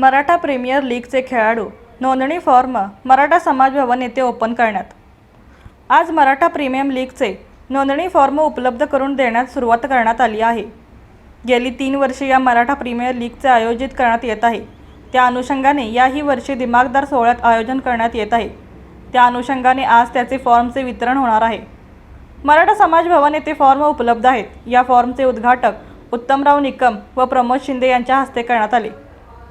Maratha premier लीगचे खेळाडू नोंदणी form Maratha समाज भवन येथे ओपन करण्यात. आज मराठा प्रीमियम लीगचे नोंदणी फॉर्म उपलब्ध करून देण्यास सुरुवात करण्यात आली आहे. गेली तीन वर्षे या मराठा प्रीमियर लीगचे आयोजित करण्यात येत आहे. त्या अनुषंगाने याही वर्षी दिमागदार सोहळ्यात आयोजन करण्यात येत आहे. त्या अनुषंगाने आज त्याचे फॉर्मचे वितरण होणार आहे. मराठा समाज भवन येथे फॉर्म उपलब्ध आहेत. या फॉर्मचे उद्घाटक उत्तमराव निकम व प्रमोद शिंदे यांच्या हस्ते करण्यात आले.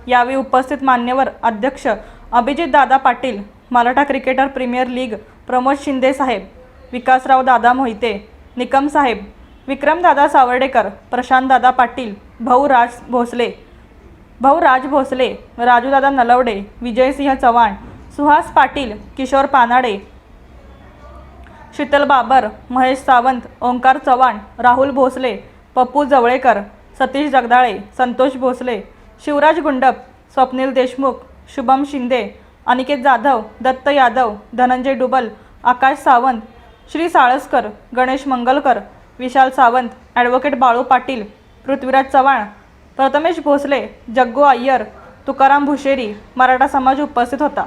यावेळी उपस्थित मान्यवर अध्यक्ष अभिजितदादा Patil Maratha cricketer premier league Pramod Shinde साहेब विकासराव दादा मोहिते निकम साहेब विक्रमदादा सावर्डेकर प्रशांतदादा पाटील भाऊ राज भोसले भाऊ राज भोसले राजूदादा नलवडे विजयसिंह चव्हाण सुहास पाटील किशोर पानाडे शीतल बाबर महेश सावंत ओंकार चव्हाण राहुल भोसले पप्पू जवळेकर सतीश जगदाळे संतोष भोसले शिवराज गुंडप स्वप्नील देशमुख शुभम शिंदे अनिकेत जाधव दत्त यादव धनंजय डुबल आकाश सावंत श्री साळसकर गणेश मंगलकर विशाल सावंत ॲडव्होकेट बाळू पाटील पृथ्वीराज चव्हाण प्रथमेश भोसले जग्गू अय्यर तुकाराम भुशेरी मराठा समाज उपस्थित होता.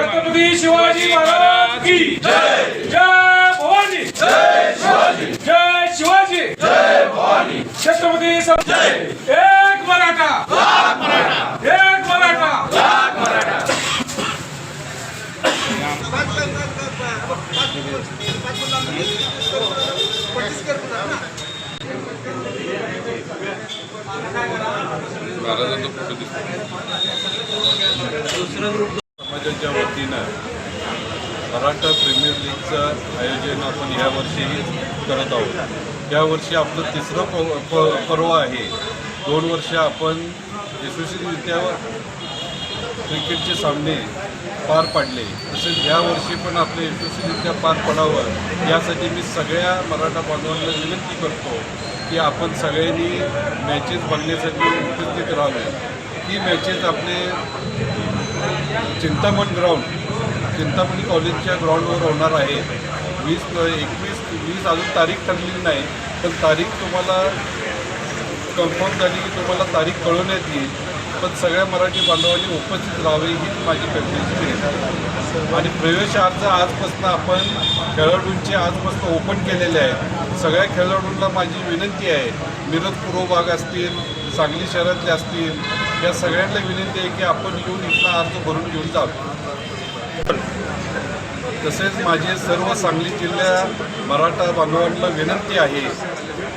छत्रपती शिवाजी महाराज की जय जय भवानी जय शिवाजी जय शिवाजी जय भवानी छत्रपती सं- जय एक मराठा एक मराठा महाराजांचा फोटो दिसतो समाजाच्या वतीनं मराठा प्रीमियर लीगचं आयोजन आपण यावर्षीही करत आहोत. यावर्षी आपलं तिसरं प- प- पर्व आहे. दोन वर्ष आपण यशस्वीरित्या क्रिकेटचे सामने पार पाडले. तसेच यावर्षी पण आपले यशस्वीरित्या पार पडावं यासाठी मी सगळ्या मराठा बांधवांना विनंती करतो की आपण सगळ्यांनी मॅचेस बघण्यासाठी उपस्थित राहावे. ही मॅचेस आपले चिंतामण ग्राउंड चिंतामणी कॉलेजच्या ग्राउंडवर होणार आहे. वीस एकवीस वीस अजून तारीख ठरलेली नाही पण तारीख तुम्हाला कन्फर्म झाली की तुम्हाला तारीख कळवण्यात येईल. पण सगळ्या मराठी बांधवांनी उपस्थित राहावी ही माझी कल्पनेची आहे. आणि प्रवेश अर्ज आजपासून आपण खेळाडूंचे आजपासून ओपन केलेले आहे. सगळ्या खेळाडूंना माझी विनंती आहे. मिरज पूर्व भाग असतील सांगली शहरातले असतील या सगळ्यांना विनंती आहे की आपण येऊन इथला अर्ज भरून घेऊन जावे. तसेच माझे सर्व सांगली जिल्ह्या मराठा बांधवांना विनंती आहे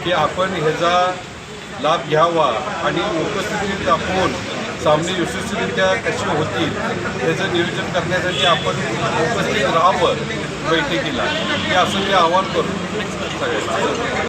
की आपण ह्याचा लाभ घ्यावा आणि उपस्थितीत दाखवून सामने यशस्वीरित्या कसे होतील त्याचं नियोजन करण्यासाठी आपण उपस्थित राहावं बैठकीला. हे असं मी आवाहन करू सगळ्यांना.